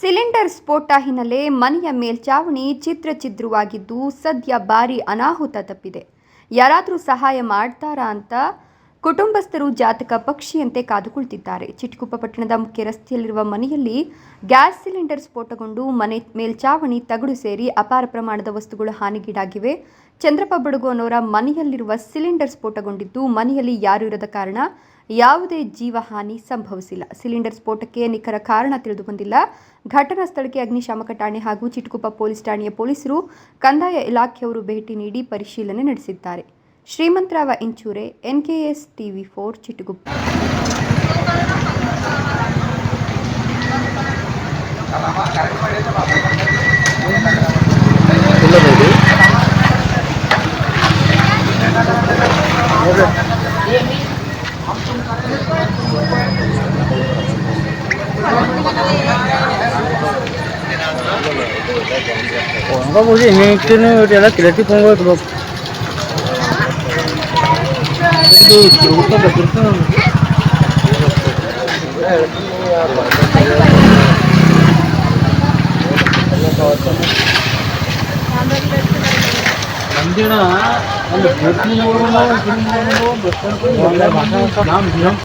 Cylinder ಸ್ಫೋಟ ಹಿನ್ನೆಲೆ ಮನೆಯ ಮೇಲ್ಚಾವಣಿ ಚಿತ್ರಚಿದ್ರವಾಗಿದ್ದು ಸದ್ಯ ಭಾರಿ ಅನಾಹುತ ತಪ್ಪಿದೆ. ಯಾರಾದರೂ ಸಹಾಯ ಮಾಡ್ತಾರಾ ಅಂತ ಕುಟುಂಬಸ್ಥರು ಜಾತಕ ಪಕ್ಷಿಯಂತೆ ಕಾದು ಕುಳಿತಿದ್ದಾರೆ ಚಿಟ್ಕುಪ್ಪ ಪಟ್ಟಣದ ಮುಖ್ಯ ರಸ್ತೆಯಲ್ಲಿರುವ ಮನೆಯಲ್ಲಿ ಗ್ಯಾಸ್ ಸಿಲಿಂಡರ್ ಸ್ಫೋಟಗೊಂಡು ಮನೆ ಮೇಲ್ಚಾವಣಿ ತಗಡು ಸೇರಿ ಅಪಾರ ಪ್ರಮಾಣದ ವಸ್ತುಗಳು ಹಾನಿಗೀಡಾಗಿವೆ. ಚಂದ್ರಪ್ಪ ಬಡಗು ಅನ್ನೋರ ಮನೆಯಲ್ಲಿರುವ ಸಿಲಿಂಡರ್ ಸ್ಫೋಟಗೊಂಡಿದ್ದು ಮನೆಯಲ್ಲಿ ಯಾರು ಇರದ ಕಾರಣ ಯಾವುದೇ ಜೀವಹಾನಿ ಸಂಭವಿಸಿಲ್ಲ. ಸಿಲಿಂಡರ್ ಸ್ಫೋಟಕ್ಕೆ ನಿಖರ ಕಾರಣ ತಿಳಿದು ಬಂದಿಲ್ಲ ಘಟನಾ ಸ್ಥಳಕ್ಕೆ ಅಗ್ನಿಶಾಮಕ ಠಾಣೆ ಹಾಗೂ ಚಿಟ್ಕುಪ್ಪ ಪೊಲೀಸ್ ಠಾಣೆಯ ಪೊಲೀಸರು ಕಂದಾಯ ಇಲಾಖೆಯವರು ಭೇಟಿ ನೀಡಿ ಪರಿಶೀಲನೆ ನಡೆಸಿದ್ದಾರೆ. Shrimantrao Inchure N K S TV for Chitguppa. ಹಂಗ ಹೋಗಿ ಹಿಂಗೆ ಇಟ್ಟಿನ ಇವತ್ತೆಲ್ಲ ತಿಳತಿ ಪಂಗ ಹೋಯ್ತು ಇದು ಉತ್ತಮ ಪ್ರಸಾದವು ಒಂದು ಪ್ರತಿಯೋನವನ್ನು ಹಿಡಿದಿರೋ ಬಸವಣ್ಣನವರ